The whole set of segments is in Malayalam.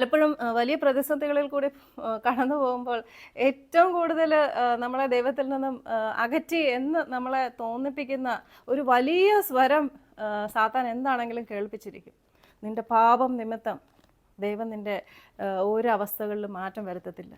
പലപ്പോഴും വലിയ പ്രതിസന്ധികളിൽ കൂടി കടന്നു പോകുമ്പോൾ ഏറ്റവും കൂടുതൽ നമ്മളെ ദൈവത്തിൽ നിന്നും അകറ്റി എന്ന് നമ്മളെ തോന്നിപ്പിക്കുന്ന ഒരു വലിയ സ്വരം സാത്താൻ എന്താണെങ്കിലും കേൾപ്പിച്ചിരിക്കും. നിന്റെ പാപം നിമിത്തം ദൈവം ഓരോ അവസ്ഥകളിലും മാറ്റം വരുത്തത്തില്ല.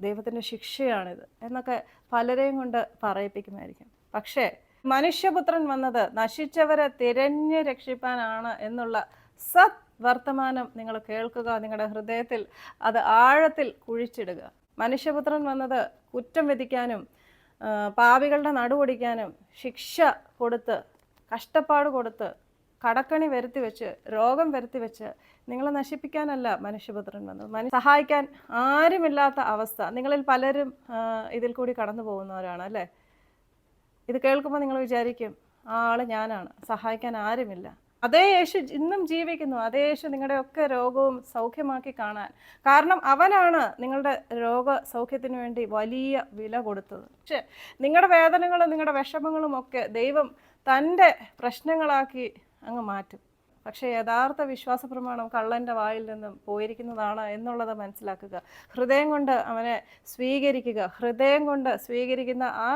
ദൈവത്തിന്റെ ശിക്ഷയാണിത് എന്നൊക്കെ പലരെയും കൊണ്ട് പറയിപ്പിക്കുമായിരിക്കും. പക്ഷേ മനുഷ്യപുത്രൻ വന്നത് നശിച്ചവരെ തിരഞ്ഞ് രക്ഷിപ്പാനാണ് എന്നുള്ള സത് വർത്തമാനം നിങ്ങൾ കേൾക്കുക നിങ്ങളുടെ ഹൃദയത്തിൽ അത് ആഴത്തിൽ കുഴിച്ചിടുക. മനുഷ്യപുത്രൻ വന്നത് കുറ്റം വിധിക്കാനും പാവികളുടെ നടുവൊടിക്കാനും ശിക്ഷ കൊടുത്ത് കഷ്ടപ്പാട് കൊടുത്ത് കടക്കണി വരുത്തി വെച്ച് രോഗം വരുത്തി വെച്ച് നിങ്ങളെ നശിപ്പിക്കാനല്ല മനുഷ്യപുത്രൻ വന്നത്. മനു സഹായിക്കാൻ ആരുമില്ലാത്ത അവസ്ഥ. നിങ്ങളിൽ പലരും ഇതിൽ കൂടി കടന്നു പോകുന്നവരാണ് അല്ലേ? ഇത് കേൾക്കുമ്പോൾ നിങ്ങൾ വിചാരിക്കും ആ ആൾ ഞാനാണ്. സഹായിക്കാൻ ആരുമില്ല. അതേ യേശു ഇന്നും ജീവിക്കുന്നു. അതേ യേശു നിങ്ങളുടെ ഒക്കെ രോഗവും സൗഖ്യമാക്കി കാണാൻ. കാരണം അവനാണ് നിങ്ങളുടെ രോഗ സൗഖ്യത്തിന് വേണ്ടി വലിയ വില കൊടുത്തത്. പക്ഷെ നിങ്ങളുടെ വേദനകളും നിങ്ങളുടെ വിഷമങ്ങളും ഒക്കെ ദൈവം തന്റെ പ്രശ്നങ്ങളാക്കി അങ്ങ് മാറ്റും. പക്ഷേ യഥാർത്ഥ വിശ്വാസ പ്രമാണം കള്ളന്റെ വായിൽ നിന്നും പോയിരിക്കുന്നതാണ് എന്നുള്ളത് മനസ്സിലാക്കുക. ഹൃദയം കൊണ്ട് അവനെ സ്വീകരിക്കുക. ഹൃദയം കൊണ്ട് സ്വീകരിക്കുന്ന ആ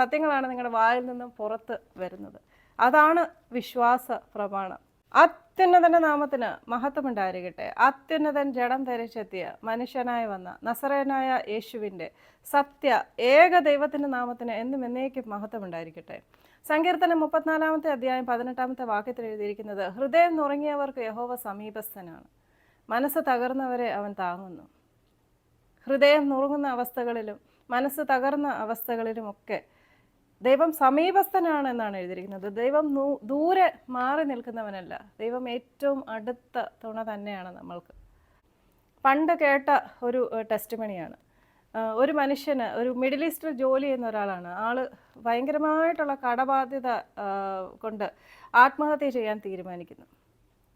സത്യങ്ങളാണ് നിങ്ങളുടെ വായിൽ നിന്നും പുറത്ത് വരുന്നത്. അതാണ് വിശ്വാസ പ്രമാണം. അത്യുന്നതന്റെ നാമത്തിന് മഹത്വമുണ്ടായിരിക്കട്ടെ. അത്യുന്നതൻ ജഡം ധരിച്ചെത്തിയ മനുഷ്യനായി വന്ന നസറേനായ യേശുവിന്റെ സത്യ ഏക ദൈവത്തിന്റെ നാമത്തിന് എന്നും എന്നേക്കും മഹത്വമുണ്ടായിരിക്കട്ടെ. സങ്കീർത്തനം മുപ്പത്തിനാലാമത്തെ അധ്യായം പതിനെട്ടാമത്തെ വാക്യത്തിൽ എഴുതിയിരിക്കുന്നത് ഹൃദയം നുറങ്ങിയവർക്ക് യഹോവ സമീപസ്ഥനാണ്. മനസ്സ് തകർന്നവരെ അവൻ താങ്ങുന്നു. ഹൃദയം നുറുങ്ങുന്ന അവസ്ഥകളിലും മനസ്സ് തകർന്ന അവസ്ഥകളിലുമൊക്കെ ദൈവം സമീപസ്ഥനാണ് എന്നാണ് എഴുതിയിരിക്കുന്നത്. ദൈവം ദൂരെ മാറി നിൽക്കുന്നവനല്ല. ദൈവം ഏറ്റവും അടുത്ത തുണ തന്നെയാണ് നമ്മൾക്ക്. പണ്ട് കേട്ട ഒരു ടെസ്റ്റ് മണിയാണ് ഒരു മനുഷ്യന് ഒരു മിഡിൽ ഈസ്റ്റിൽ ജോലി ചെയ്യുന്ന ഒരാളാണ്. ആൾ ഭയങ്കരമായിട്ടുള്ള കടബാധ്യത കൊണ്ട് ആത്മഹത്യ ചെയ്യാൻ തീരുമാനിക്കുന്നു.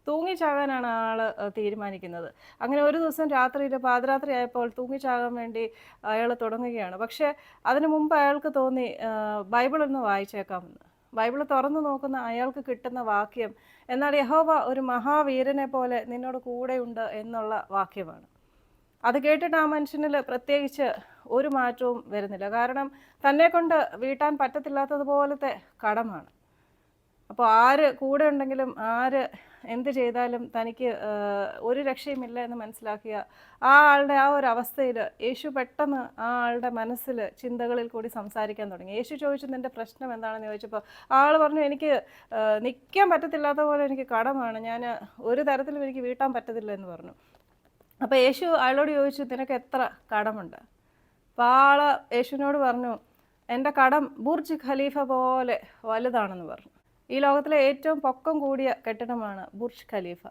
തൂങ്ങിച്ചാകാനാണ് ആൾ തീരുമാനിക്കുന്നത്. അങ്ങനെ ഒരു ദിവസം രാത്രിയിൽ പാതിരാത്രി ആയപ്പോൾ തൂങ്ങിച്ചാകാൻ വേണ്ടി അയാൾ തുടങ്ങുകയാണ്. പക്ഷേ അതിനു മുമ്പ് അയാൾക്ക് തോന്നി ബൈബിളൊന്ന് വായിച്ചേക്കാമെന്ന് ബൈബിൾ തുറന്നു നോക്കുന്ന അയാൾക്ക് കിട്ടുന്ന വാക്യം എന്നാൽ യഹോവ ഒരു മഹാവീരനെ പോലെ നിന്നോട് കൂടെയുണ്ട് എന്നുള്ള വാക്യമാണ്. അത് കേട്ടിട്ട് ആ മനുഷ്യനിൽ പ്രത്യേകിച്ച് ഒരു മാറ്റവും വരുന്നില്ല. കാരണം തന്നെ കൊണ്ട് വീട്ടാൻ പറ്റത്തില്ലാത്തതുപോലത്തെ കടമാണ്. അപ്പോൾ ആര് കൂടെ ഉണ്ടെങ്കിലും ആര് എന്ത് ചെയ്താലും തനിക്ക് ഒരു രക്ഷയുമില്ല എന്ന് മനസ്സിലാക്കിയ ആ ആളുടെ ആ ഒരു അവസ്ഥയിൽ യേശു പെട്ടെന്ന് ആ ആളുടെ മനസ്സിൽ ചിന്തകളിൽ കൂടി സംസാരിക്കാൻ തുടങ്ങി. യേശു ചോദിച്ചു നിന്റെ പ്രശ്നം എന്താണെന്ന് ചോദിച്ചപ്പോൾ ആൾ പറഞ്ഞു എനിക്ക് നിൽക്കാൻ പറ്റത്തില്ലാത്ത പോലെ എനിക്ക് കടമാണ്. ഞാൻ ഒരു തരത്തിലും എനിക്ക് വീട്ടാൻ പറ്റത്തില്ല എന്ന് പറഞ്ഞു. അപ്പോൾ യേശു ആളോട് ചോദിച്ചു നിനക്ക് എത്ര കടമുണ്ട്? അപ്പോൾ ആൾ യേശുവിനോട് പറഞ്ഞു എന്റെ കടം ബുർജ് ഖലീഫ പോലെ വലുതാണെന്ന് പറഞ്ഞു. ഈ ലോകത്തിലെ ഏറ്റവും പൊക്കം കൂടിയ കെട്ടിടമാണ് ബുർജ് ഖലീഫ.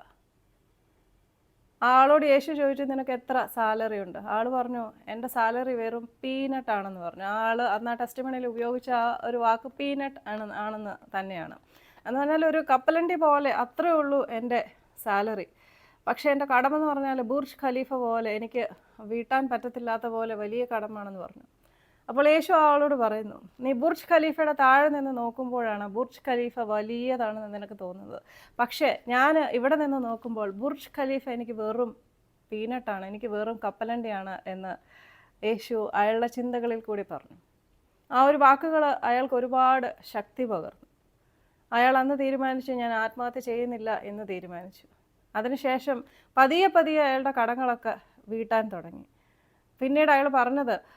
ആളോട് യേശു ചോദിച്ചു നിനക്ക് എത്ര സാലറി ഉണ്ട്? ആൾ പറഞ്ഞു എന്റെ സാലറി വെറും പീനട്ട് ആണെന്ന് പറഞ്ഞു. ആൾ അന്ന് ആ ടെസ്റ്റ് മണിയിൽ ഉപയോഗിച്ച ആ ഒരു വാക്ക് പീനട്ട് ആണ് ആണെന്ന് തന്നെയാണ്. എന്ന് പറഞ്ഞാൽ ഒരു കപ്പലണ്ടി പോലെ അത്രേ ഉള്ളൂ എന്റെ സാലറി. പക്ഷേ എന്റെ കടമെന്ന് പറഞ്ഞാൽ ബുർജ് ഖലീഫ പോലെ എനിക്ക് വീട്ടാൻ പറ്റത്തില്ലാത്ത പോലെ വലിയ കടമാണെന്ന് പറഞ്ഞു. അപ്പോൾ യേശു ആളോട് പറയുന്നു നീ ബുർജ് ഖലീഫയുടെ താഴെ നിന്ന് നോക്കുമ്പോഴാണ് ബുർജ് ഖലീഫ വലിയതാണെന്ന് നിനക്ക് തോന്നുന്നത്. പക്ഷേ ഞാൻ ഇവിടെ നിന്ന് നോക്കുമ്പോൾ ബുർജ് ഖലീഫ എനിക്ക് വെറും പീനട്ടാണ് എനിക്ക് വെറും കപ്പലണ്ടിയാണ് എന്ന് യേശു അയാളുടെ ചിന്തകളിൽ കൂടി പറഞ്ഞു. ആ ഒരു വാക്കുകൾ അയാൾക്ക് ഒരുപാട് ശക്തി പകർന്നു. അയാൾ അന്ന് തീരുമാനിച്ചു ഞാൻ ആത്മഹത്യ ചെയ്യുന്നില്ല എന്ന് തീരുമാനിച്ചു. അതിനുശേഷം പതിയെ പതിയെ അയാളുടെ കടങ്ങളൊക്കെ വീട്ടാൻ തുടങ്ങി. പിന്നീട് അയാൾ പറഞ്ഞത് "ആ,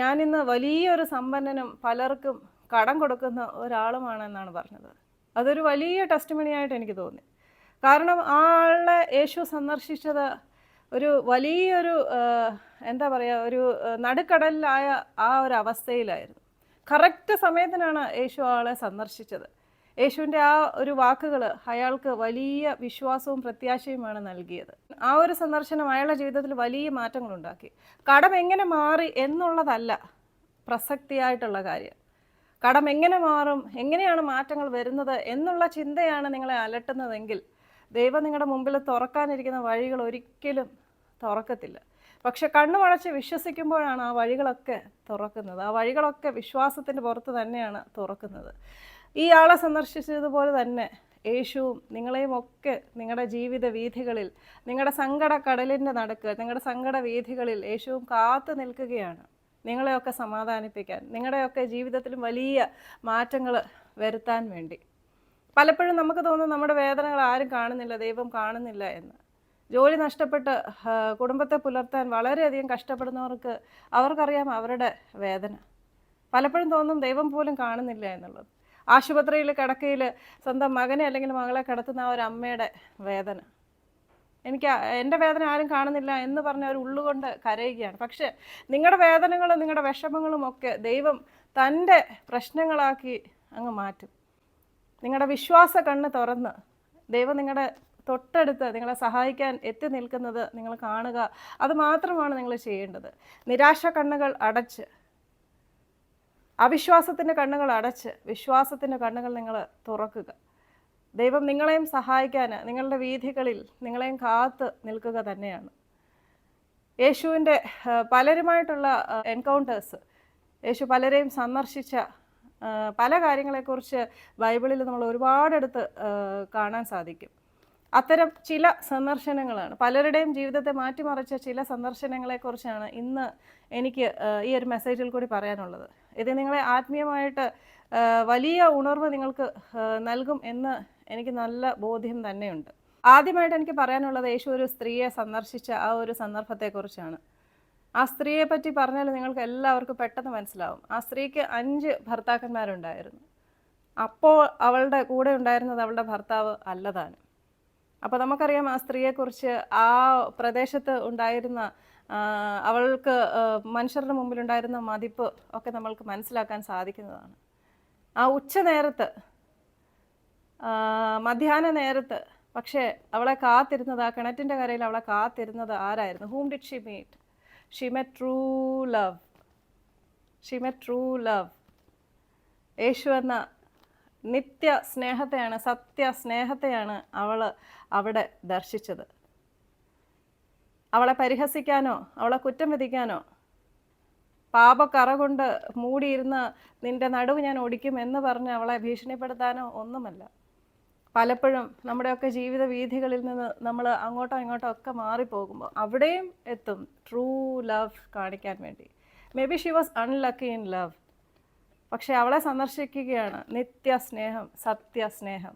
ഞാനിന്ന് വലിയൊരു സമ്പന്നനും പലർക്കും കടം കൊടുക്കുന്ന ഒരാളുമാണെന്നാണ് പറഞ്ഞത്. അതൊരു വലിയ ടെസ്റ്റ് മണിയായിട്ട് എനിക്ക് തോന്നി. കാരണം ആ ആളെ യേശു സന്ദർശിച്ചത് ഒരു വലിയൊരു എന്താ പറയുക ഒരു നടുക്കടലിലായ ആ ഒരു അവസ്ഥയിലായിരുന്നു. കറക്റ്റ് സമയത്തിനാണ് യേശു ആളെ സന്ദർശിച്ചത്. യേശുവിന്റെ ആ ഒരു വാക്കുകൾ അയാൾക്ക് വലിയ വിശ്വാസവും പ്രത്യാശയുമാണ് നൽകിയത്. ആ ഒരു സന്ദർശനം അയാളുടെ ജീവിതത്തിൽ വലിയ മാറ്റങ്ങളുണ്ടാക്കി. കടം എങ്ങനെ മാറി എന്നുള്ളതല്ല പ്രസക്തിയായിട്ടുള്ള കാര്യം. കടം എങ്ങനെ മാറും എങ്ങനെയാണ് മാറ്റങ്ങൾ വരുന്നത് എന്നുള്ള ചിന്തയാണ് നിങ്ങളെ അലട്ടുന്നതെങ്കിൽ ദൈവം നിങ്ങളുടെ മുമ്പിൽ തുറക്കാനിരിക്കുന്ന വഴികൾ ഒരിക്കലും തുറക്കത്തില്ല. പക്ഷെ കണ്ണു കണ്ണുമടച്ച് വിശ്വസിക്കുമ്പോഴാണ് ആ വഴികളൊക്കെ തുറക്കുന്നത്. ആ വഴികളൊക്കെ വിശ്വാസത്തിന്റെ പുറത്ത് തന്നെയാണ് തുറക്കുന്നത്. ഈ ആളെ സന്ദർശിച്ചതുപോലെ തന്നെ യേശുവും നിങ്ങളെയും ഒക്കെ നിങ്ങളുടെ ജീവിത വീഥികളിൽ നിങ്ങളുടെ സങ്കട കടലിന്റെ നടുക്ക് നിങ്ങളുടെ സങ്കട വീഥികളിൽ യേശുവും കാത്തു നിൽക്കുകയാണ്. നിങ്ങളെയൊക്കെ സമാധാനിപ്പിക്കാൻ നിങ്ങളുടെയൊക്കെ ജീവിതത്തിലും വലിയ മാറ്റങ്ങൾ വരുത്താൻ വേണ്ടി. പലപ്പോഴും നമുക്ക് തോന്നും നമ്മുടെ വേദനകൾ ആരും കാണുന്നില്ല ദൈവം കാണുന്നില്ല എന്ന്. ജോലി നഷ്ടപ്പെട്ട് കുടുംബത്തെ പുലർത്താൻ വളരെയധികം കഷ്ടപ്പെടുന്നവർക്ക് അവർക്കറിയാം അവരുടെ വേദന. പലപ്പോഴും തോന്നും ദൈവം പോലും കാണുന്നില്ല എന്നുള്ളത്. ആശുപത്രിയിൽ കിടക്കയിൽ സ്വന്തം മകനെ അല്ലെങ്കിൽ മകളെ കിടത്തുന്ന ആ ഒരു അമ്മയുടെ വേദന. എനിക്ക് എന്റെ വേദന ആരും കാണുന്നില്ല എന്ന് പറഞ്ഞ ഒരു ഉള്ളുകൊണ്ട് കരയുകയാണ്. പക്ഷേ നിങ്ങളുടെ വേദനകളും നിങ്ങളുടെ വിഷമങ്ങളും ഒക്കെ ദൈവം തന്റെ പ്രശ്നങ്ങളാക്കി അങ്ങ് മാറ്റും. നിങ്ങളുടെ വിശ്വാസ കണ്ണ് തുറന്ന് ദൈവം നിങ്ങളുടെ തൊട്ടടുത്ത് നിങ്ങളെ സഹായിക്കാൻ എത്തി നിൽക്കുന്നത് നിങ്ങൾ കാണുക. അത് മാത്രമാണ് നിങ്ങൾ ചെയ്യേണ്ടത്. നിരാശ കണ്ണുകൾ അടച്ച് അവിശ്വാസത്തിന്റെ കണ്ണുകൾ അടച്ച് വിശ്വാസത്തിന്റെ കണ്ണുകൾ നിങ്ങൾ തുറക്കുക. ദൈവം നിങ്ങളെയും സഹായിക്കാൻ നിങ്ങളുടെ വീഥികളിൽ നിങ്ങളെയും കാത്ത് നിൽക്കുക തന്നെയാണ്. യേശുവിന്റെ പലരുമായിട്ടുള്ള എൻകൗണ്ടേഴ്സ് യേശു പലരെയും സന്ദർശിച്ച പല കാര്യങ്ങളെക്കുറിച്ച് ബൈബിളിൽ നമ്മൾ ഒരുപാടെടുത്ത് കാണാൻ സാധിക്കും. അത്തരം ചില സന്ദർശനങ്ങളാണ്. പലരുടെയും ജീവിതത്തെ മാറ്റിമറിച്ച ചില സന്ദർശനങ്ങളെക്കുറിച്ചാണ് ഇന്ന് എനിക്ക് ഈ ഒരു മെസ്സേജിൽ കൂടി പറയാനുള്ളത്. ഇത് നിങ്ങളെ ആത്മീയമായിട്ട് വലിയ ഉണർവ് നിങ്ങൾക്ക് നൽകും എന്ന് എനിക്ക് നല്ല ബോധ്യം തന്നെയുണ്ട്. ആദ്യമായിട്ട് എനിക്ക് പറയാനുള്ളത് യേശു ഒരു സ്ത്രീയെ സന്ദർശിച്ച ആ ഒരു സന്ദർഭത്തെക്കുറിച്ചാണ്. ആ സ്ത്രീയെ പറ്റി പറഞ്ഞാൽ നിങ്ങൾക്ക് എല്ലാവർക്കും പെട്ടെന്ന് മനസ്സിലാവും. ആ സ്ത്രീക്ക് അഞ്ച് ഭർത്താക്കന്മാരുണ്ടായിരുന്നു. അപ്പോൾ അവളുടെ കൂടെ ഉണ്ടായിരുന്നത് അവളുടെ ഭർത്താവ് അല്ലതാനും. അപ്പോൾ നമുക്കറിയാം ആ സ്ത്രീയെക്കുറിച്ച് ആ പ്രദേശത്ത് ഉണ്ടായിരുന്ന അവൾക്ക് മനുഷ്യരുടെ മുമ്പിലുണ്ടായിരുന്ന മതിപ്പ് ഒക്കെ നമ്മൾക്ക് മനസ്സിലാക്കാൻ സാധിക്കുന്നതാണ്. ആ ഉച്ച നേരത്ത് മധ്യാഹ്ന നേരത്ത് പക്ഷേ അവളെ കാത്തിരുന്നത് ആ കിണറ്റിന്റെ കരയിൽ അവളെ കാത്തിരുന്നത് ആരായിരുന്നു? Whom did she meet she met true love she met true love Yesu എന്ന നിത്യ സ്നേഹത്തെയാണ് സത്യ സ്നേഹത്തെയാണ് അവൾ അവിടെ ദർശിച്ചത്. അവളെ പരിഹസിക്കാനോ അവളെ കുറ്റം വിധിക്കാനോ പാപക്കറ കൊണ്ട് മൂടിയിരുന്ന നിന്റെ നടുവ് ഞാൻ ഒടിക്കും എന്ന് പറഞ്ഞ് അവളെ ഭീഷണിപ്പെടുത്താനോ ഒന്നുമല്ല. പലപ്പോഴും നമ്മുടെയൊക്കെ ജീവിത വീഥികളിൽ നിന്ന് നമ്മൾ അങ്ങോട്ടോ ഇങ്ങോട്ടോ ഒക്കെ മാറിപ്പോകുമ്പോൾ അവിടെയും എത്തും ട്രൂ ലവ് കാണിക്കാൻ വേണ്ടി. Maybe she was unlucky in love പക്ഷെ അവളെ സന്ദർശിക്കുകയാണ് നിത്യ സ്നേഹം സത്യ സ്നേഹം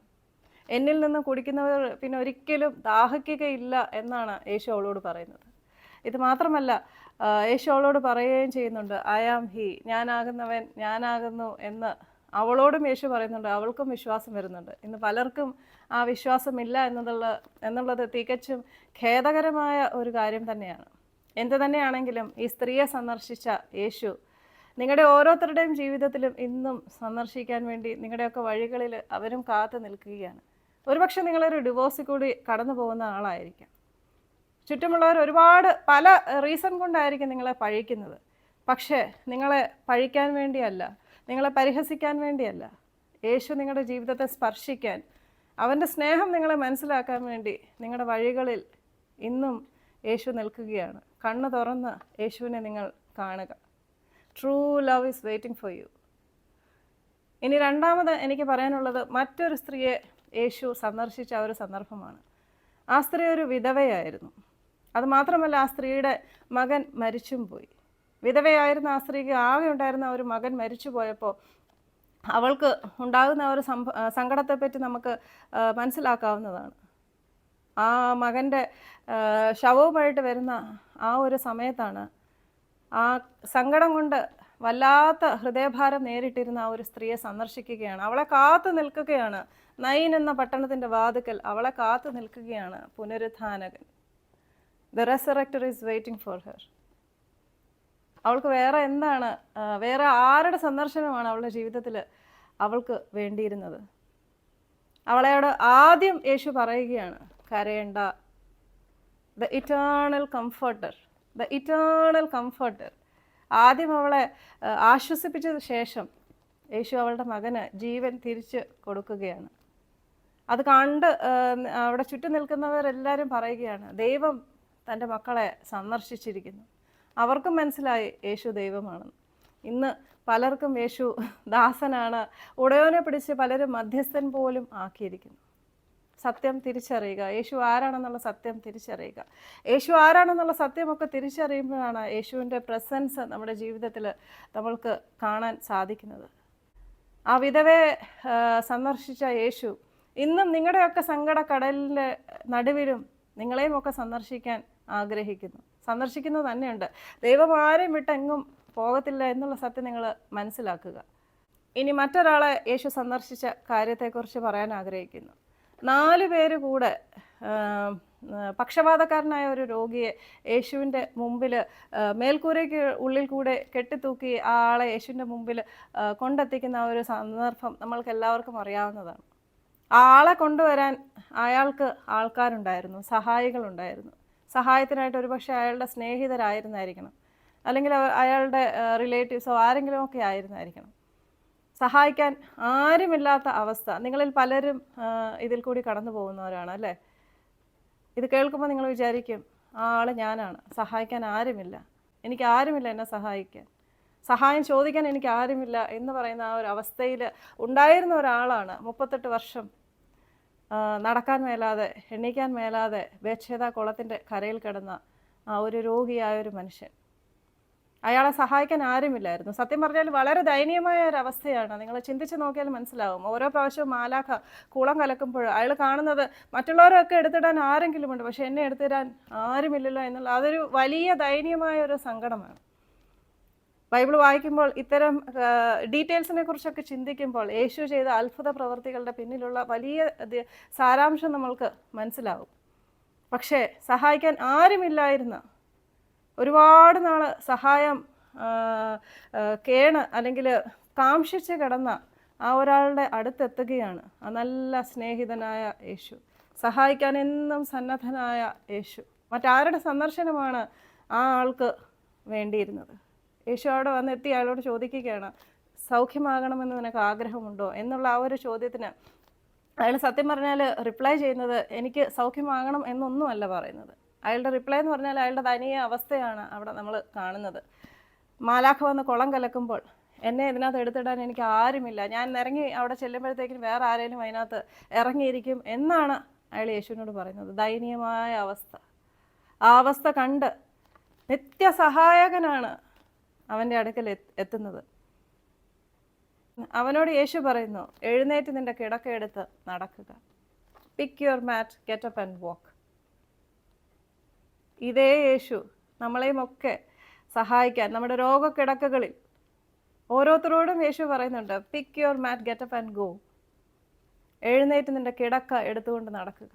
എന്നിൽ നിന്ന് കുടിക്കുന്നവർ പിന്നെ ഒരിക്കലും ദാഹിക്കുകയില്ല എന്നാണ് യേശു അവളോട് പറയുന്നത്. ഇത് മാത്രമല്ല യേശു അവളോട് പറയുകയും ചെയ്യുന്നുണ്ട് ഐ ആം ഹി ഞാനാകുന്നവൻ ഞാനാകുന്നു എന്ന് അവളോടും യേശു പറയുന്നുണ്ട് അവൾക്കും വിശ്വാസം വരുന്നുണ്ട്. ഇന്ന് പലർക്കും ആ വിശ്വാസമില്ല എന്നതുള്ള എന്നുള്ളത് തികച്ചും ഖേദകരമായ ഒരു കാര്യം തന്നെയാണ്. എന്ത് തന്നെയാണെങ്കിലും ഈ സ്ത്രീയെ സന്ദർശിച്ച യേശു നിങ്ങളുടെ ഓരോരുത്തരുടെയും ജീവിതത്തിലും ഇന്നും സന്ദർശിക്കാൻ വേണ്ടി നിങ്ങളുടെയൊക്കെ വഴികളിൽ അവരും കാത്തു നിൽക്കുകയാണ്. ഒരുപക്ഷെ നിങ്ങളൊരു ഡിവോഴ്സിൽ കൂടി കടന്നു പോകുന്ന ആളായിരിക്കാം. ചുറ്റുമുള്ളവർ ഒരുപാട് പല റീസൺ കൊണ്ടായിരിക്കും നിങ്ങളെ പഴിക്കുന്നത്. പക്ഷേ നിങ്ങളെ പഴിക്കാൻ വേണ്ടിയല്ല നിങ്ങളെ പരിഹസിക്കാൻ വേണ്ടിയല്ല യേശു നിങ്ങളുടെ ജീവിതത്തെ സ്പർശിക്കാൻ അവന്റെ സ്നേഹം നിങ്ങളെ മനസ്സിലാക്കാൻ വേണ്ടി നിങ്ങളുടെ വഴികളിൽ ഇന്നും യേശു നിൽക്കുകയാണ്. കണ്ണ് തുറന്ന് യേശുവിനെ നിങ്ങൾ കാണുക. True love is waiting for you ഇനി രണ്ടാമത് എനിക്ക് പറയാനുള്ളത് മറ്റൊരു സ്ത്രീയെ യേശു സന്ദർശിച്ച ആ ഒരു സന്ദർഭമാണ്. ആ സ്ത്രീ ഒരു വിധവയായിരുന്നു. അത് മാത്രമല്ല ആ സ്ത്രീയുടെ മകൻ മരിച്ചും പോയി. വിധവയായിരുന്ന ആ സ്ത്രീക്ക് ആകെ ഉണ്ടായിരുന്ന ഒരു മകൻ മരിച്ചു പോയപ്പോൾ അവൾക്ക് ഉണ്ടാകുന്ന ഒരു സംഭ സങ്കടത്തെപ്പറ്റി നമുക്ക് മനസ്സിലാക്കാവുന്നതാണ്. ആ മകന്റെ ശവവുമായിട്ട് വരുന്ന ആ ഒരു സമയത്താണ് ആ സങ്കടം കൊണ്ട് വല്ലാത്ത ഹൃദയഭാരം നേരിട്ടിരുന്ന ആ ഒരു സ്ത്രീയെ സന്ദർശിക്കുകയാണ്. അവളെ കാത്തു നിൽക്കുകയാണ്. നൈൻ എന്ന പട്ടണത്തിന്റെ വാതുക്കൽ അവളെ കാത്തു നിൽക്കുകയാണ് പുനരുത്ഥാനകൻ. The resurrector is waiting for her അവൾക്ക് വേറെ എന്താണ് വേറെ ആരുടെ സന്ദർശനമാണ് അവളുടെ ജീവിതത്തിൽ അവൾക്ക് വേണ്ടിയിരുന്നത്? അവളെയോട് ആദ്യം യേശു പറയുകയാണ് കരയണ്ട. The eternal comforter the eternal comforter ആദ്യം അവളെ ആശ്വസിപ്പിച്ചതിന് ആശ്വസിപ്പിച്ചത് ശേഷം യേശു അവളുടെ മകന് ജീവൻ തിരിച്ച് കൊടുക്കുകയാണ്. അത് കണ്ട് അവിടെ ചുറ്റും നിൽക്കുന്നവരെല്ലാവരും പറയുകയാണ് ദൈവം തന്റെ മക്കളെ സന്ദർശിച്ചിരിക്കുന്നു. അവർക്കും മനസ്സിലായി യേശു ദൈവമാണെന്ന്. ഇന്ന് പലർക്കും യേശു ദാസനാണ്. ഉടയോനെ പിടിച്ച് പലരും മധ്യസ്ഥൻ പോലും ആക്കിയിരിക്കുന്നു. സത്യം തിരിച്ചറിയുക. യേശു ആരാണെന്നുള്ള സത്യം തിരിച്ചറിയുക. യേശു ആരാണെന്നുള്ള സത്യമൊക്കെ തിരിച്ചറിയുമ്പോഴാണ് യേശുവിന്റെ പ്രസൻസ് നമ്മുടെ ജീവിതത്തിൽ നമ്മൾക്ക് കാണാൻ സാധിക്കുന്നത്. ആ വിധവയെ സന്ദർശിച്ച യേശു ഇന്നും നിങ്ങളുടെയൊക്കെ സങ്കട കടലിന്റെ നടുവിലും നിങ്ങളെയും ഒക്കെ സന്ദർശിക്കാൻ ആഗ്രഹിക്കുന്നു. സന്ദർശിക്കുന്നത് തന്നെയുണ്ട്. ദൈവം ആരെയും വിട്ടെങ്ങും പോകത്തില്ല എന്നുള്ള സത്യം നിങ്ങൾ മനസ്സിലാക്കുക. ഇനി മറ്റൊരാളെ യേശു സന്ദർശിച്ച കാര്യത്തെക്കുറിച്ച് പറയാൻ ആഗ്രഹിക്കുന്നു. നാല് പേര് കൂടെ പക്ഷപാതക്കാരനായ ഒരു രോഗിയെ യേശുവിന്റെ മുമ്പിൽ മേൽക്കൂരയ്ക്ക് ഉള്ളിൽ കൂടെ കെട്ടിത്തൂക്കി ആ ആളെ യേശുവിന്റെ മുമ്പിൽ കൊണ്ടെത്തിക്കുന്ന ആ ഒരു സന്ദർഭം നമ്മൾക്ക് എല്ലാവർക്കും അറിയാവുന്നതാണ്. ആ ആളെ കൊണ്ടുവരാൻ അയാൾക്ക് ആൾക്കാരുണ്ടായിരുന്നു സഹായികളുണ്ടായിരുന്നു. സഹായത്തിനായിട്ട് ഒരുപക്ഷെ അയാളുടെ സ്നേഹിതരായിരുന്നായിരിക്കണം. അല്ലെങ്കിൽ അയാളുടെ റിലേറ്റീവ്സോ ആരെങ്കിലും ഒക്കെ ആയിരുന്നായിരിക്കണം. സഹായിക്കാൻ ആരുമില്ലാത്ത അവസ്ഥ. നിങ്ങളിൽ പലരും ഇതിൽ കൂടി കടന്നു പോകുന്നവരാണ് അല്ലേ? ഇത് കേൾക്കുമ്പോൾ നിങ്ങൾ വിചാരിക്കും ആ ആൾ ഞാനാണ് സഹായിക്കാൻ ആരുമില്ല. എനിക്ക് ആരുമില്ല എന്നെ സഹായിക്കാൻ. സഹായം ചോദിക്കാൻ എനിക്ക് ആരുമില്ല എന്ന് പറയുന്ന ആ ഒരു അവസ്ഥയിൽ ഉണ്ടായിരുന്ന ഒരാളാണ് മുപ്പത്തെട്ട് വർഷം നടക്കാൻ മേലാതെ എണ്ണീക്കാൻ മേലാതെ വേച്ഛേദ കുളത്തിന്റെ കരയിൽ കിടന്ന ആ ഒരു രോഗിയായ ഒരു മനുഷ്യൻ. അയാളെ സഹായിക്കാൻ ആരുമില്ലായിരുന്നു. സത്യം പറഞ്ഞാൽ വളരെ ദയനീയമായ ഒരു അവസ്ഥയാണ് നിങ്ങൾ ചിന്തിച്ച് നോക്കിയാൽ മനസ്സിലാവും. ഓരോ പ്രാവശ്യവും മാലാഖ കുളം കലക്കുമ്പോൾ അയാൾ കാണുന്നത് മറ്റുള്ളവരൊക്കെ എടുത്തിടാൻ ആരെങ്കിലും ഉണ്ട്. പക്ഷെ എന്നെ എടുത്തിടാൻ ആരുമില്ലല്ലോ എന്നുള്ള അതൊരു വലിയ ദയനീയമായ ഒരു സങ്കടമാണ്. ബൈബിൾ വായിക്കുമ്പോൾ ഇത്തരം ഡീറ്റെയിൽസിനെ കുറിച്ചൊക്കെ ചിന്തിക്കുമ്പോൾ യേശു ചെയ്ത അത്ഭുത പ്രവൃത്തികളുടെ പിന്നിലുള്ള വലിയ സാരാംശം നമ്മൾക്ക് മനസ്സിലാവും. പക്ഷേ സഹായിക്കാൻ ആരുമില്ലായിരുന്ന ഒരുപാട് നാൾ സഹായം കേണ് അല്ലെങ്കിൽ കാംക്ഷിച്ച് കിടന്ന ആ ഒരാളുടെ അടുത്തെത്തുകയാണ്. ആ നല്ല സ്നേഹിതനായ യേശു. സഹായിക്കാൻ എന്നും സന്നദ്ധനായ യേശു. മറ്റാരുടെ സന്ദർശനമാണ് ആ ആൾക്ക് വേണ്ടിയിരുന്നത്? യേശു അവിടെ വന്നെത്തി അയാളോട് ചോദിക്കുകയാണ് സൗഖ്യമാകണമെന്ന് നിനക്ക് ആഗ്രഹമുണ്ടോ? എന്നുള്ള ആ ഒരു ചോദ്യത്തിന് അയാൾ സത്യം പറഞ്ഞാൽ റിപ്ലൈ ചെയ്യുന്നത് എനിക്ക് സൗഖ്യമാകണം എന്നൊന്നുമല്ല പറയുന്നത്. അയാളുടെ റിപ്ലൈ എന്ന് പറഞ്ഞാൽ അയാളുടെ ദയനീയ അവസ്ഥയാണ് അവിടെ നമ്മൾ കാണുന്നത്. മാലാഖ വന്ന് കുളം കലക്കുമ്പോൾ എന്നെ ഇതിനകത്ത് എടുത്തിടാൻ എനിക്ക് ആരുമില്ല. ഞാൻ ഇറങ്ങി അവിടെ ചെല്ലുമ്പോഴത്തേക്കും വേറെ ആരെങ്കിലും അതിനകത്ത് ഇറങ്ങിയിരിക്കും എന്നാണ് അയാൾ യേശുവിനോട് പറയുന്നത്. ദയനീയമായ അവസ്ഥ. ആ അവസ്ഥ കണ്ട് നിത്യസഹായകനാണ് അവന്റെ അടുക്കൽ എത്ത് എത്തുന്നത്. അവനോട് യേശു പറയുന്നു എഴുന്നേറ്റ് നിന്റെ കിടക്കയെടുത്ത് നടക്കുക. Pick your mat get up and walk ഇതേ യേശു നമ്മളെയും ഒക്കെ സഹായിക്കാൻ നമ്മുടെ രോഗക്കിടക്കകളിൽ ഓരോരുത്തരോടും യേശു പറയുന്നുണ്ട് pick your mat get up and go എഴുന്നേറ്റ് നിന്റെ കിടക്ക എടുത്തുകൊണ്ട് നടക്കുക.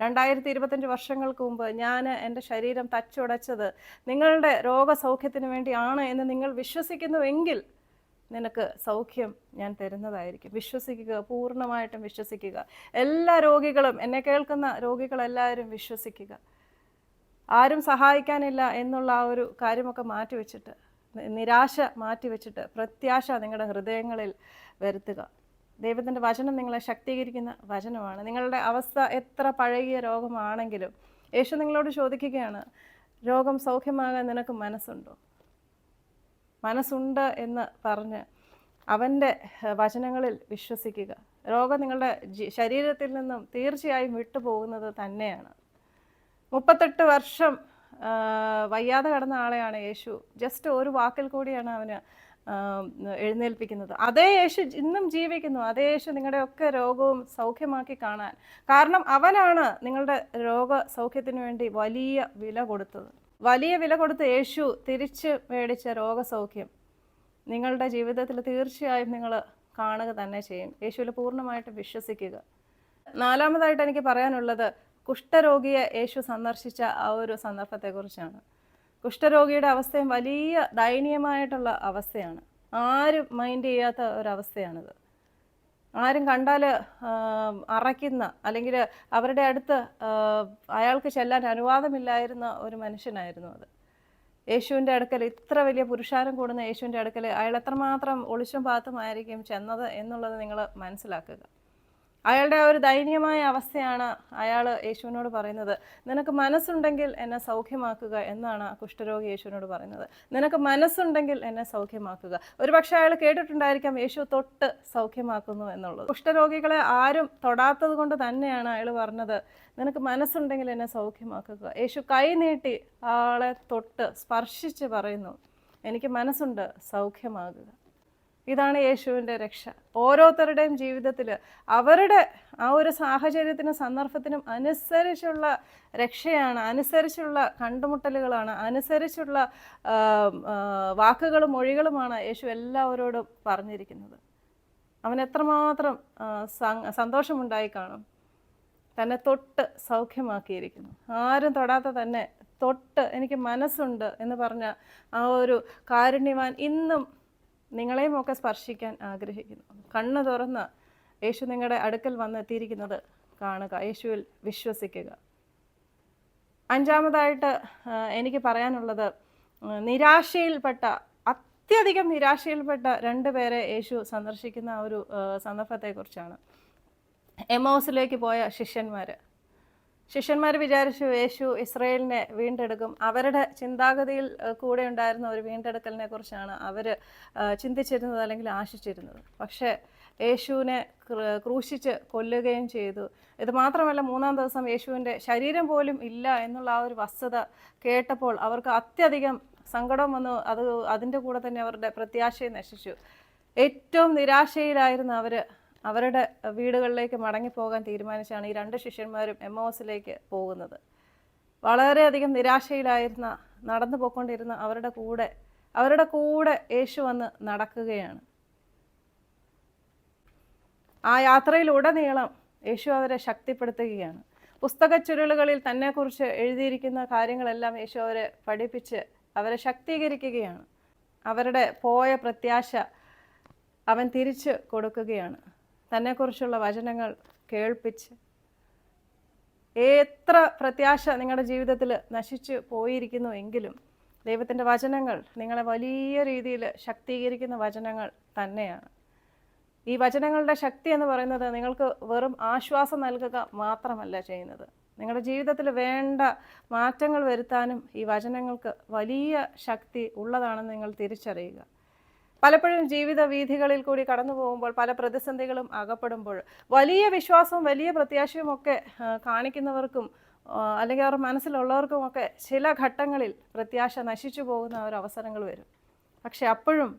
രണ്ടായിരത്തി ഇരുപത്തഞ്ച് വർഷങ്ങൾക്ക് മുമ്പ് ഞാൻ എന്റെ ശരീരം തച്ചുടച്ചത് നിങ്ങളുടെ രോഗസൗഖ്യത്തിന് വേണ്ടിയാണ് എന്ന് നിങ്ങൾ വിശ്വസിക്കുന്നുവെങ്കിൽ നിനക്ക് സൗഖ്യം ഞാൻ തരുന്നതായിരിക്കും. വിശ്വസിക്കുക പൂർണമായിട്ടും വിശ്വസിക്കുക. എല്ലാ രോഗികളും എന്നെ കേൾക്കുന്ന രോഗികളെല്ലാവരും വിശ്വസിക്കുക. ആരും സഹായിക്കാനില്ല എന്നുള്ള ആ ഒരു കാര്യമൊക്കെ മാറ്റിവെച്ചിട്ട് നിരാശ മാറ്റിവെച്ചിട്ട് പ്രത്യാശ നിങ്ങളുടെ ഹൃദയങ്ങളിൽ വരുത്തുക. ദൈവത്തിന്റെ വചനം നിങ്ങളെ ശക്തീകരിക്കുന്ന വചനമാണ്. നിങ്ങളുടെ അവസ്ഥ എത്ര പഴകിയ രോഗമാണെങ്കിലും യേശു നിങ്ങളോട് ചോദിക്കുകയാണ് രോഗം സൗഖ്യമാകാൻ നിനക്ക് മനസ്സുണ്ടോ? മനസ്സുണ്ട് എന്ന് പറഞ്ഞ് അവന്റെ വചനങ്ങളിൽ വിശ്വസിക്കുക. രോഗം നിങ്ങളുടെ ശരീരത്തിൽ നിന്നും തീർച്ചയായും വിട്ടുപോകുന്നത് തന്നെയാണ്. മുപ്പത്തെട്ട് വർഷം വയ്യാതെ കടന്ന ആളെയാണ് യേശു. ജസ്റ്റ് ഒരു വാക്കിൽ കൂടിയാണ് അവന് എഴുന്നേൽപ്പിക്കുന്നത്. അതേ യേശു ഇന്നും ജീവിക്കുന്നു. അതേ യേശു നിങ്ങളുടെ ഒക്കെ രോഗവും സൗഖ്യമാക്കി കാണാൻ. കാരണം അവനാണ് നിങ്ങളുടെ രോഗ സൗഖ്യത്തിന് വേണ്ടി വലിയ വില കൊടുത്തത്. വലിയ വില കൊടുത്ത് യേശു തിരിച്ച് മേടിച്ച രോഗസൗഖ്യം നിങ്ങളുടെ ജീവിതത്തിൽ തീർച്ചയായും നിങ്ങൾ കാണുക തന്നെ ചെയ്യും. യേശുവിൽ പൂർണമായിട്ട് വിശ്വസിക്കുക. നാലാമതായിട്ട് എനിക്ക് പറയാനുള്ളത് കുഷ്ഠരോഗിയെ യേശു സന്ദർശിച്ച ആ ഒരു സന്ദർഭത്തെക്കുറിച്ചാണ്. കുഷ്ഠരോഗിയുടെ അവസ്ഥയും വലിയ ദയനീയമായിട്ടുള്ള അവസ്ഥയാണ്. ആരും മൈൻഡ് ചെയ്യാത്ത ഒരവസ്ഥയാണിത്. ആരും കണ്ടാൽ അറയ്ക്കുന്ന അല്ലെങ്കിൽ അവരുടെ അടുത്ത് അയാൾക്ക് ചെല്ലാൻ അനുവാദമില്ലായിരുന്ന ഒരു മനുഷ്യനായിരുന്നു അത്. യേശുവിന്റെ അടുക്കൽ ഇത്ര വലിയ പുരുഷാരം കൂടുന്ന യേശുവിന്റെ അടുക്കൽ അയാൾ എത്രമാത്രം ഒളിച്ചും പാത്തുമായിരിക്കും ചെന്നത് എന്നുള്ളത് നിങ്ങൾ മനസ്സിലാക്കുക. അയാളുടെ ആ ഒരു ദയനീയമായ അവസ്ഥയാണ് അയാൾ യേശുവിനോട് പറയുന്നത്. നിനക്ക് മനസ്സുണ്ടെങ്കിൽ എന്നെ സൗഖ്യമാക്കുക എന്നാണ് കുഷ്ഠരോഗി യേശുവിനോട് പറയുന്നത്. നിനക്ക് മനസ്സുണ്ടെങ്കിൽ എന്നെ സൗഖ്യമാക്കുക. ഒരു പക്ഷേ അയാൾ കേട്ടിട്ടുണ്ടായിരിക്കാം യേശു തൊട്ട് സൗഖ്യമാക്കുന്നു എന്നുള്ളത്. കുഷ്ഠരോഗികളെ ആരും തൊടാത്തത് കൊണ്ട് തന്നെയാണ് അയാൾ പറഞ്ഞത് നിനക്ക് മനസ്സുണ്ടെങ്കിൽ എന്നെ സൗഖ്യമാക്കുക. യേശു കൈ നീട്ടി ആളെ തൊട്ട് സ്പർശിച്ച് പറയുന്നു എനിക്ക് മനസ്സുണ്ട് സൗഖ്യമാകുക. ഇതാണ് യേശുവിന്റെ രക്ഷ. ഓരോരുത്തരുടെയും ജീവിതത്തിൽ അവരുടെ ആ ഒരു സാഹചര്യത്തിനും സന്ദർഭത്തിനും അനുസരിച്ചുള്ള രക്ഷയാണ് അനുസരിച്ചുള്ള കണ്ടുമുട്ടലുകളാണ് അനുസരിച്ചുള്ള വാക്കുകളും മൊഴികളുമാണ് യേശു എല്ലാവരോടും പറഞ്ഞിരിക്കുന്നത്. അവൻ എത്രമാത്രം സന്തോഷമുണ്ടായി കാണും. തന്നെ തൊട്ട് സൗഖ്യമാക്കിയിരിക്കുന്നു. ആരും തൊടാത്ത തന്നെ തൊട്ട് എനിക്ക് മനസ്സുണ്ട് എന്ന് പറഞ്ഞ ആ ഒരു കാരുണ്യവാൻ ഇന്നും നിങ്ങളെയും ഒക്കെ സ്പർശിക്കാൻ ആഗ്രഹിക്കുന്നു. കണ്ണ് തുറന്ന് യേശു നിങ്ങളുടെ അടുക്കൽ വന്നെത്തിയിരിക്കുന്നത് കാണുക യേശുവിൽ വിശ്വസിക്കുക. അഞ്ചാമതായിട്ട് എനിക്ക് പറയാനുള്ളത് നിരാശയിൽപ്പെട്ട അത്യധികം നിരാശയിൽപ്പെട്ട രണ്ട് പേരെ യേശു സന്ദർശിക്കുന്ന ഒരു സന്ദർഭത്തെക്കുറിച്ചാണ്. എമോസിലേക്ക് പോയ ശിഷ്യന്മാർ ശിഷ്യന്മാർ വിചാരിച്ചു യേശു ഇസ്രയേലിനെ വീണ്ടെടുക്കും. അവരുടെ ചിന്താഗതിയിൽ കൂടെ ഉണ്ടായിരുന്ന ഒരു വീണ്ടെടുക്കലിനെ കുറിച്ചാണ് അവർ ചിന്തിച്ചിരുന്നത് അല്ലെങ്കിൽ ആശിച്ചിരുന്നത്. പക്ഷേ യേശുവിനെ ക്രൂശിച്ച് കൊല്ലുകയും ചെയ്തു. ഇത് മാത്രമല്ല മൂന്നാം ദിവസം യേശുവിന്റെ ശരീരം പോലും ഇല്ല എന്നുള്ള ആ ഒരു വസ്തുത കേട്ടപ്പോൾ അവർക്ക് അത്യധികം സങ്കടം വന്നു. അത് അതിന്റെ കൂടെ തന്നെ അവരുടെ പ്രത്യാശയെ നശിച്ചു. ഏറ്റവും നിരാശയിലായിരുന്നു അവർ അവരുടെ വീടുകളിലേക്ക് മടങ്ങി പോകാൻ തീരുമാനിച്ചാണ് ഈ രണ്ട് ശിഷ്യന്മാരും എം ഓസിലേക്ക് പോകുന്നത്. വളരെയധികം നിരാശയിലായിരുന്ന നടന്നു പോയിക്കൊണ്ടിരുന്ന അവരുടെ കൂടെ അവരുടെ കൂടെ യേശു വന്ന് നടക്കുകയാണ്. ആ യാത്രയിലുടനീളം യേശു അവരെ ശക്തിപ്പെടുത്തുകയാണ്. പുസ്തക ചുരുളുകളിൽ തന്നെക്കുറിച്ച് എഴുതിയിരിക്കുന്ന കാര്യങ്ങളെല്ലാം യേശു അവരെ പഠിപ്പിച്ച് അവരെ ശക്തീകരിക്കുകയാണ്. അവരുടെ പോയ പ്രത്യാശ അവൻ തിരിച്ചു കൊടുക്കുകയാണ്. തന്നെക്കുറിച്ചുള്ള വചനങ്ങൾ കേൾപ്പിച്ച് എത്ര പ്രത്യാശ നിങ്ങളുടെ ജീവിതത്തിൽ നശിച്ചു പോയിരിക്കുന്നു എങ്കിലും ദൈവത്തിന്റെ വചനങ്ങൾ നിങ്ങളെ വലിയ രീതിയിൽ ശക്തീകരിക്കുന്ന വചനങ്ങൾ തന്നെയാണ്. ഈ വചനങ്ങളുടെ ശക്തി എന്ന് പറയുന്നത് നിങ്ങൾക്ക് വെറും ആശ്വാസം നൽകുക മാത്രമല്ല ചെയ്യുന്നത്. നിങ്ങളുടെ ജീവിതത്തിൽ വേണ്ട മാറ്റങ്ങൾ വരുത്താനും ഈ വചനങ്ങൾക്ക് വലിയ ശക്തി ഉള്ളതാണെന്ന് നിങ്ങൾ തിരിച്ചറിയുക. പലപ്പോഴും ജീവിത വീഥികളിൽ കൂടി കടന്നു പോകുമ്പോൾ പല പ്രതിസന്ധികളും അകപ്പെടുമ്പോൾ വലിയ വിശ്വാസവും വലിയ പ്രത്യാശയും ഒക്കെ കാണിക്കുന്നവർക്കും അല്ലെങ്കിൽ അവരുടെ മനസ്സിലുള്ളവർക്കും ഒക്കെ ചില ഘട്ടങ്ങളിൽ പ്രത്യാശ നശിച്ചു പോകുന്ന ഒരു അവസരങ്ങൾ വരും. പക്ഷെ അപ്പോഴും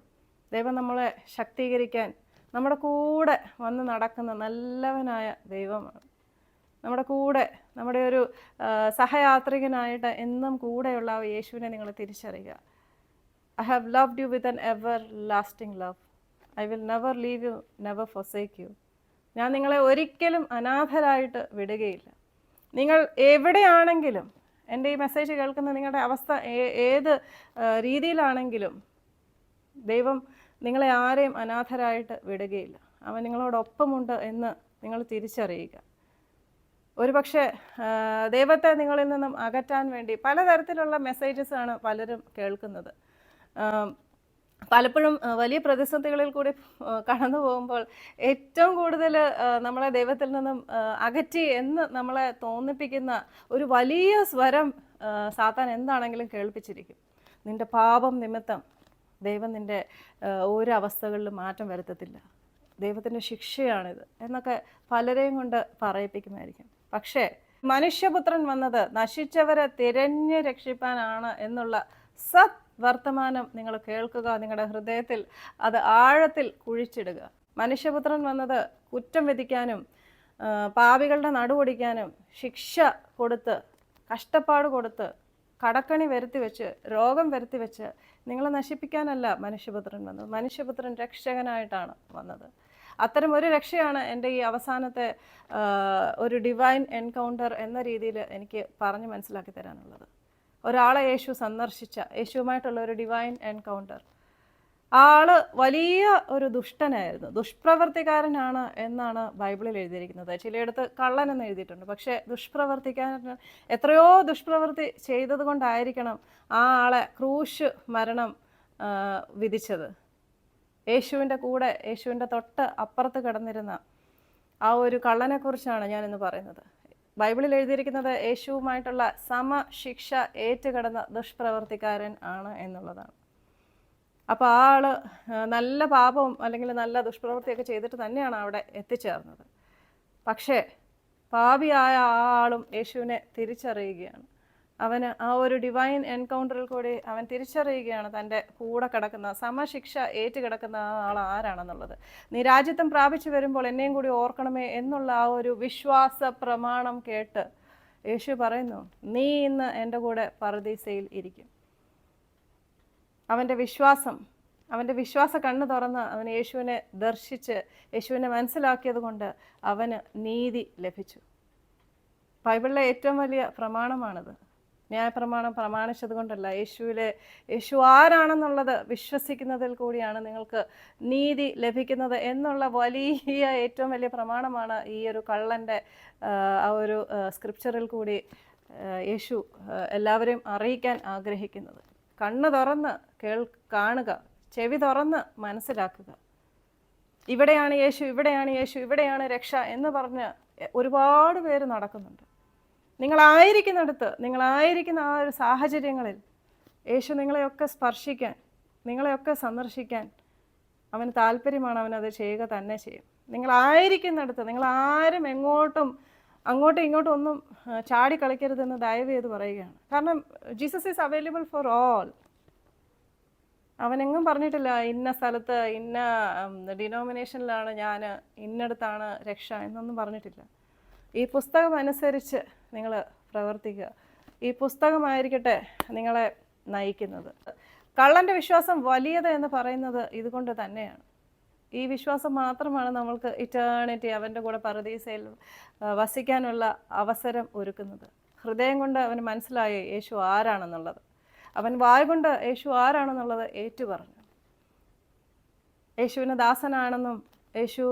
ദൈവം നമ്മളെ ശക്തീകരിക്കാൻ നമ്മുടെ കൂടെ വന്ന് നടക്കുന്ന നല്ലവനായ ദൈവമാണ്. നമ്മുടെ കൂടെ നമ്മുടെ ഒരു സഹയാത്രികനായിട്ട് എന്നും കൂടെയുള്ള യേശുവിനെ നിങ്ങൾ തിരിച്ചറിയുക. I have loved you with an everlasting love. I will never leave you never forsake you ഞാൻ നിങ്ങളെ ഒരിക്കലും അനാഥരായിട്ട് വിടുകയില്ല. നിങ്ങൾ എവിടെയാണെങ്കിലും എന്റെ ഈ മെസ്സേജ് കേൾക്കുന്ന നിങ്ങളുടെ അവസ്ഥ ഏത് രീതിയിലാണെങ്കിലും ദൈവം നിങ്ങളെ ആരെയും അനാഥരായിട്ട് വിടുകയില്ല. അവൻ നിങ്ങളോടൊപ്പമുണ്ട് എന്ന് നിങ്ങൾ തിരിച്ചറിയുക. ഒരുപക്ഷെ ദൈവത്തെ നിങ്ങളിൽ നിന്നും അകറ്റാൻ വേണ്ടി പലതരത്തിലുള്ള മെസ്സേജസ് ആണ് പലരും കേൾക്കുന്നത്. പലപ്പോഴും വലിയ പ്രതിസന്ധികളിൽ കൂടി കടന്നു പോകുമ്പോൾ ഏറ്റവും കൂടുതൽ നമ്മളെ ദൈവത്തിൽ നിന്നും അകറ്റി എന്ന് നമ്മളെ തോന്നിപ്പിക്കുന്ന ഒരു വലിയ സ്വരം സാത്താൻ എന്താണെങ്കിലും കേൾപ്പിച്ചിരിക്കും. നിന്റെ പാപം നിമിത്തം ദൈവം നിന്റെ ഓരോ ഒരു അവസ്ഥകളിലും മാറ്റം വരുത്തത്തില്ല. ദൈവത്തിന്റെ ശിക്ഷയാണിത് എന്നൊക്കെ പലരെയും കൊണ്ട് പറയിപ്പിക്കുമായിരിക്കും പക്ഷേ മനുഷ്യപുത്രൻ വന്നത് നശിച്ചവരെ തിരഞ്ഞു രക്ഷിപ്പാനാണ് എന്നുള്ള സത് വർത്തമാനം നിങ്ങൾ കേൾക്കുക നിങ്ങളുടെ ഹൃദയത്തിൽ അത് ആഴത്തിൽ കുഴിച്ചിടുക. മനുഷ്യപുത്രൻ വന്നത് കുറ്റം വിധിക്കാനും പാവികളുടെ നടുപൊടിക്കാനും ശിക്ഷ കൊടുത്ത് കഷ്ടപ്പാട് കൊടുത്ത് കടക്കണി വരുത്തി വെച്ച് രോഗം വരുത്തി വെച്ച് നിങ്ങളെ നശിപ്പിക്കാനല്ല മനുഷ്യപുത്രൻ വന്നത്. മനുഷ്യപുത്രൻ രക്ഷകനായിട്ടാണ് വന്നത്. അത്തരം ഒരു രക്ഷയാണ് എന്റെ ഈ അവസാനത്തെ ഒരു ഡിവൈൻ എൻകൗണ്ടർ എന്ന രീതിയിൽ എനിക്ക് പറഞ്ഞ് മനസ്സിലാക്കി തരാനുള്ളത്. ഒരാളെ യേശു സന്ദർശിച്ച യേശുവുമായിട്ടുള്ള ഒരു ഡിവൈൻ എൻകൗണ്ടർ ആൾ വലിയ ഒരു ദുഷ്ടനായിരുന്നു. ദുഷ്പ്രവർത്തിക്കാരനാണ് എന്നാണ് ബൈബിളിൽ എഴുതിയിരിക്കുന്നത്. ചിലയിടത്ത് കള്ളൻ എന്ന് എഴുതിയിട്ടുണ്ട്. പക്ഷേ ദുഷ്പ്രവർത്തിക്കാരൻ എത്രയോ ദുഷ്പ്രവൃത്തി ചെയ്തത് കൊണ്ടായിരിക്കണം ആ ആളെ ക്രൂശ് മരണം വിധിച്ചത്. യേശുവിന്റെ കൂടെ യേശുവിന്റെ തൊട്ട് അപ്പുറത്ത് കിടന്നിരുന്ന ആ ഒരു കള്ളനെക്കുറിച്ചാണ് ഞാനിന്ന് പറയുന്നത്. ബൈബിളിൽ എഴുതിയിരിക്കുന്നത് യേശുവുമായിട്ടുള്ള സമശിക്ഷ ഏറ്റുകിടന്ന ദുഷ്പ്രവർത്തിക്കാരൻ ആണ് എന്നുള്ളതാണ്. അപ്പോൾ ആ ആൾ നല്ല പാപവും അല്ലെങ്കിൽ നല്ല ദുഷ്പ്രവൃത്തിയൊക്കെ ചെയ്തിട്ട് തന്നെയാണ് അവിടെ എത്തിച്ചേർന്നത്. പക്ഷേ പാപിയായ ആ ആളും യേശുവിനെ തിരിച്ചറിയുകയാണ്. അവന് ആ ഒരു ഡിവൈൻ എൻകൗണ്ടറിൽ കൂടി അവൻ തിരിച്ചറിയുകയാണ് തന്റെ കൂടെ കിടക്കുന്ന സമശിക്ഷ ഏറ്റ് കിടക്കുന്ന ആ ആൾ ആരാണെന്നുള്ളത്. നീ രാജ്യത്വം പ്രാപിച്ചു വരുമ്പോൾ എന്നെയും കൂടി ഓർക്കണമേ എന്നുള്ള ആ ഒരു വിശ്വാസ പ്രമാണം കേട്ട് യേശു പറയുന്നു നീ ഇന്ന് എന്റെ കൂടെ പറദീസയിൽ ഇരിക്കും. അവന്റെ വിശ്വാസം അവന്റെ വിശ്വാസ കണ്ണ് തുറന്ന് അവൻ യേശുവിനെ ദർശിച്ച് യേശുവിനെ മനസ്സിലാക്കിയത് കൊണ്ട് അവന് നീതി ലഭിച്ചു. ബൈബിളിലെ ഏറ്റവും വലിയ പ്രമാണമാണിത്. ന്യായപ്രമാണം പ്രമാണിച്ചത് കൊണ്ടല്ല. യേശുവിലെ യേശു ആരാണെന്നുള്ളത് വിശ്വസിക്കുന്നതിൽ കൂടിയാണ് നിങ്ങൾക്ക് നീതി ലഭിക്കുന്നത് എന്നുള്ള വലിയ ഏറ്റവും വലിയ പ്രമാണമാണ് ഈ ഒരു കള്ളന്റെ ആ, ഒരു സ്ക്രിപ്ചറിൽ കൂടി യേശു എല്ലാവരെയും അറിയിക്കാൻ ആഗ്രഹിക്കുന്നത്. കണ്ണ് തുറന്ന് കേൾ കാണുക. ചെവി തുറന്ന് മനസ്സിലാക്കുക. ഇവിടെയാണ് യേശു ഇവിടെയാണ് യേശു ഇവിടെയാണ് രക്ഷ എന്ന് പറഞ്ഞ് ഒരുപാട് പേര് നടക്കുന്നുണ്ട്. നിങ്ങളായിരിക്കുന്നിടത്ത് നിങ്ങളായിരിക്കുന്ന ആ ഒരു സാഹചര്യങ്ങളിൽ യേശു നിങ്ങളെയൊക്കെ സ്പർശിക്കാൻ നിങ്ങളെയൊക്കെ സന്ദർശിക്കാൻ അവന് താല്പര്യമാണ് അവനത് ചെയ്യുക തന്നെ ചെയ്യും. നിങ്ങളായിരിക്കുന്നിടത്ത് നിങ്ങൾ ആരും എങ്ങോട്ടും അങ്ങോട്ടും ഇങ്ങോട്ടും ഒന്നും ചാടി കളിക്കരുതെന്ന് ദയവ് ചെയ്ത് പറയുകയാണ്. കാരണം Jesus is available for all. അവനെങ്ങും പറഞ്ഞിട്ടില്ല ഇന്ന സ്ഥലത്ത് ഇന്ന ഡിനോമിനേഷനിലാണ് ഞാൻ ഇന്നടത്താണ് രക്ഷ എന്നൊന്നും പറഞ്ഞിട്ടില്ല. ഈ പുസ്തകം അനുസരിച്ച് നിങ്ങൾ പ്രവർത്തിക്കുക. ഈ പുസ്തകമായിരിക്കട്ടെ നിങ്ങളെ നയിക്കുന്നത്. കള്ളന്റെ വിശ്വാസം വലിയത് എന്ന് പറയുന്നത് ഇതുകൊണ്ട് തന്നെയാണ്. ഈ വിശ്വാസം മാത്രമാണ് നമ്മൾക്ക് ഇറ്റേണിറ്റി അവന്റെ കൂടെ പരദീസയിൽ ആ, വസിക്കാനുള്ള അവസരം ഒരുക്കുന്നത്. ഹൃദയം കൊണ്ട് അവന് മനസ്സിലായി യേശു ആരാണെന്നുള്ളത്. അവൻ വായ കൊണ്ട് യേശു ആരാണെന്നുള്ളത് ഏറ്റു പറഞ്ഞു യേശുവിന് ദാസനാണെന്നും യേശു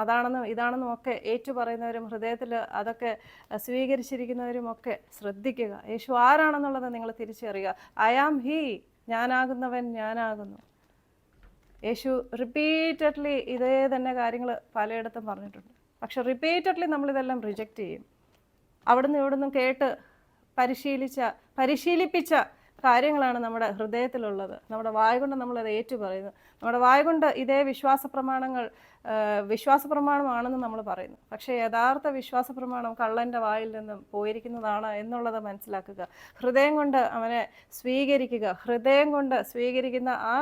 അതാണെന്നും ഇതാണെന്നും ഒക്കെ ഏറ്റു പറയുന്നവരും ഹൃദയത്തിൽ അതൊക്കെ സ്വീകരിച്ചിരിക്കുന്നവരും ഒക്കെ ശ്രദ്ധിക്കുക. യേശു ആരാണെന്നുള്ളത് നിങ്ങൾ തിരിച്ചറിയുക. ഐ ആം ഹീ ഞാനാകുന്നവൻ ഞാനാകുന്നു. യേശു റിപ്പീറ്റഡ്ലി ഇതേ തന്നെ കാര്യങ്ങൾ പലയിടത്തും പറഞ്ഞിട്ടുണ്ട്. പക്ഷെ റിപ്പീറ്റഡ്ലി നമ്മളിതെല്ലാം റിജക്റ്റ് ചെയ്യും. അവിടുന്ന് ഇവിടുന്ന് കേട്ട് പരിശീലിച്ച പരിശീലിപ്പിച്ച കാര്യങ്ങളാണ് നമ്മുടെ ഹൃദയത്തിലുള്ളത്. നമ്മുടെ വായ കൊണ്ട് നമ്മളത് ഏറ്റു പറയുന്നു. നമ്മുടെ വായ കൊണ്ട് ഇതേ വിശ്വാസ പ്രമാണങ്ങൾ വിശ്വാസ പ്രമാണമാണെന്ന് നമ്മൾ പറയുന്നു. പക്ഷേ യഥാർത്ഥ വിശ്വാസ പ്രമാണം കള്ളന്റെ വായിൽ നിന്നും പോയിരിക്കുന്നതാണ് എന്നുള്ളത് മനസ്സിലാക്കുക. ഹൃദയം കൊണ്ട് അവനെ സ്വീകരിക്കുക. ഹൃദയം കൊണ്ട് സ്വീകരിക്കുന്ന ആ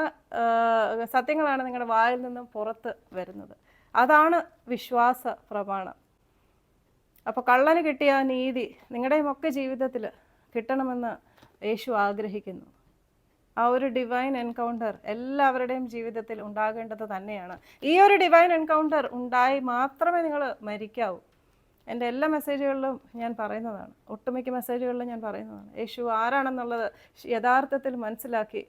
സത്യങ്ങളാണ് നിങ്ങളുടെ വായിൽ നിന്നും പുറത്ത് വരുന്നത്. അതാണ് വിശ്വാസ പ്രമാണം. അപ്പോൾ കള്ളന് കിട്ടിയ നീതി നിങ്ങളുടെയും ഒക്കെ ജീവിതത്തിൽ കിട്ടണമെന്ന് യേശു ആഗ്രഹിക്കുന്നു. ആ ഒരു ഡിവൈൻ എൻകൗണ്ടർ എല്ലാവരുടെയും ജീവിതത്തിൽ ഉണ്ടാകേണ്ടത് തന്നെയാണ്. ഈ ഒരു ഡിവൈൻ എൻകൗണ്ടർ ഉണ്ടായി മാത്രമേ നിങ്ങൾ മരിക്കാവൂ. എന്റെ എല്ലാ മെസ്സേജുകളിലും ഞാൻ പറയുന്നതാണ്. ഒട്ടുമിക്ക മെസ്സേജുകളിലും ഞാൻ പറയുന്നതാണ്. യേശു ആരാണെന്നുള്ളത് യഥാർത്ഥത്തിൽ മനസ്സിലാക്കി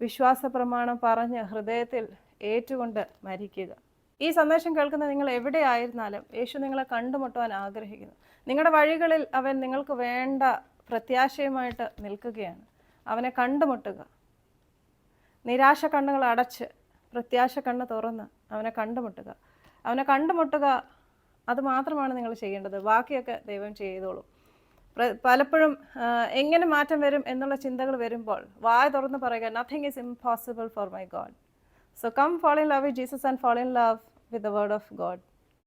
വിശ്വാസ പ്രമാണം പറഞ്ഞ് ഹൃദയത്തിൽ ഏറ്റുകൊണ്ട് മരിക്കുക. ഈ സന്ദേശം കേൾക്കുന്ന നിങ്ങൾ എവിടെയായിരുന്നാലും യേശു നിങ്ങളെ കണ്ടുമുട്ടുവാൻ ആഗ്രഹിക്കുന്നു. നിങ്ങളുടെ വഴികളിൽ അവൻ നിങ്ങൾക്ക് വേണ്ട പ്രത്യാശയുമായിട്ട് നിൽക്കുകയാണ്. അവനെ കണ്ടുമുട്ടുക. നിരാശ കണ്ണുകൾ അടച്ച് പ്രത്യാശ കണ്ണ് തുറന്ന് അവനെ കണ്ടുമുട്ടുക. അവനെ കണ്ടുമുട്ടുക അത് മാത്രമാണ് നിങ്ങൾ ചെയ്യേണ്ടത്. ബാക്കിയൊക്കെ ദൈവം ചെയ്തോളും. പലപ്പോഴും എങ്ങനെ മാറ്റം വരും എന്നുള്ള ചിന്തകൾ വരുമ്പോൾ വായ തുറന്ന് പറയുക nothing is impossible for my God so come fall in love with Jesus and fall in love with the word of God